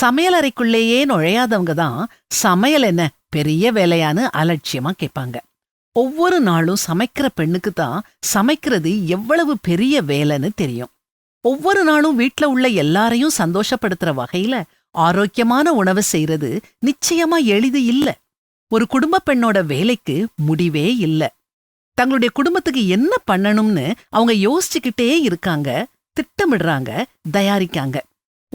சமையலறைக்குள்ளேயே நுழையாதவங்க தான் சமையல் என்ன பெரிய வேலையான்னு அலட்சியமா கேட்பாங்க. ஒவ்வொரு நாளும் சமைக்கிற பெண்ணுக்கு தான் சமைக்கிறது எவ்வளவு பெரிய வேலைன்னு தெரியும். ஒவ்வொரு நாளும் வீட்ல உள்ள எல்லாரையும் சந்தோஷப்படுத்துற வகையில ஆரோக்கியமான உணவு செய்யறது நிச்சயமா எளிது இல்ல. ஒரு குடும்ப பெண்ணோட வேலைக்கு முடிவே இல்ல. தங்களுடைய குடும்பத்துக்கு என்ன பண்ணணும்னு அவங்க யோசிச்சுக்கிட்டே இருக்காங்க திட்டமிடுறாங்க தயாரிக்காங்க.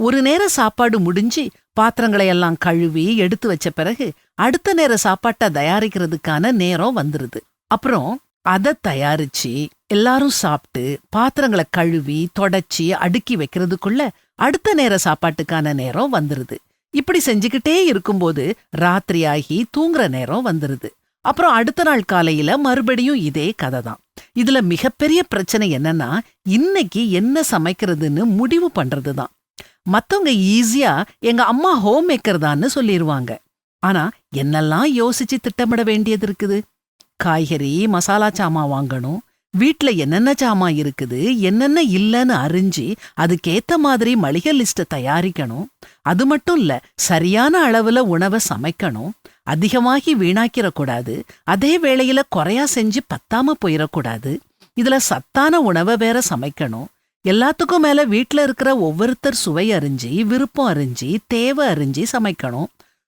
ஒரு நேர சாப்பாடு முடிஞ்சு பாத்திரங்களை எல்லாம் கழுவி எடுத்து வச்ச பிறகு அடுத்த நேர சாப்பாட்டை தயாரிக்கிறதுக்கான நேரம் வந்துருது. அப்புறம் அத தயாரிச்சு எல்லாரும் சாப்பிட்டு பாத்திரங்களை கழுவி தொடச்சி அடுக்கி வைக்கிறதுக்குள்ள அடுத்த நேர சாப்பாட்டுக்கான நேரம் வந்துருது. இப்படி செஞ்சுக்கிட்டே இருக்கும்போது ராத்திரி ஆகி தூங்குற நேரம் வந்துருது. அப்புறம் அடுத்த நாள் காலையில மறுபடியும் இதே கதை தான். இதுல மிகப்பெரிய பிரச்சனை என்னன்னா இன்னைக்கு என்ன சமைக்கிறதுன்னு முடிவு பண்றதுதான். மத்தவங்க ஈஸியா எங்க அம்மா ஹோம் மேக்கர் தான்னு சொல்லிடுவாங்க ஆனா என்னெல்லாம் யோசிச்சு திட்டமிட வேண்டியது இருக்குது? காய்கறி மசாலா சாமான் வாங்கணும். வீட்ல என்னென்ன சாமான் இருக்குது என்னென்ன இல்லைன்னு அறிஞ்சு அதுக்கேத்த மாதிரி மளிகை லிஸ்ட்டை தயாரிக்கணும். அது மட்டும் இல்ல சரியான அளவுல உணவை சமைக்கணும். அதிகமாகி வீணாக்கிடக்கூடாது அதே வேளையில குறையா செஞ்சு பத்தாம போயிடக்கூடாது இதுல சத்தான உணவை வேற சமைக்கணும். எல்லாத்துக்கும் மேல வீட்டில் இருக்கிற ஒவ்வொருத்தர் சுவை அறிஞ்சி விருப்பம் அறிஞ்சி தேவை அறிஞ்சி சமைக்கணும்.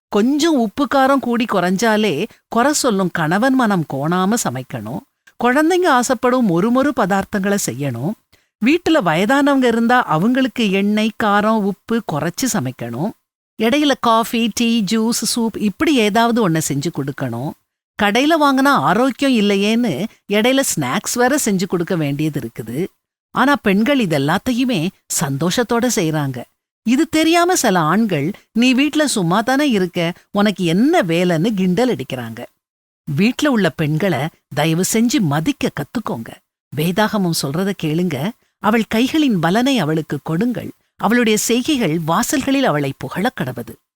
கொஞ்சம் உப்பு காரம் கூடி குறைஞ்சாலே குறை சொல்லும் கணவன் மனம் கோணாம சமைக்கணும். குழந்தைங்க ஆசைப்படும் மொறுமொறு பதார்த்தங்களை செய்யணும். வீட்டில் வயதானவங்க இருந்தா அவங்களுக்கு எண்ணெய் காரம் உப்பு குறைச்சி சமைக்கணும். இடையில காஃபி டீ ஜூஸ் சூப் இப்படி ஏதாவது ஒன்ன செஞ்சு கொடுக்கணும். கடையில் வாங்கினா ஆரோக்கியம் இல்லையேன்னு இடையில ஸ்நாக்ஸ் வேற செஞ்சு கொடுக்க வேண்டியது இருக்குது. ஆனா பெண்கள் இதெல்லாத்தையுமே சந்தோஷத்தோட செய்றாங்க. இது தெரியாம சில ஆண்கள் நீ வீட்ல சும்மா தானே இருக்க? உனக்கு என்ன வேலைன்னு கிண்டல் அடிக்கிறாங்க. வீட்ல உள்ள பெண்களை தயவு செஞ்சு மதிக்க கத்துக்கோங்க. வேதாகமம் சொல்றத கேளுங்க. அவள் கைகளின் பலனை அவளுக்கு கொடுங்கள். அவளுடைய செய்கைகள் வாசல்களில் அவளை புகழக் கடவது.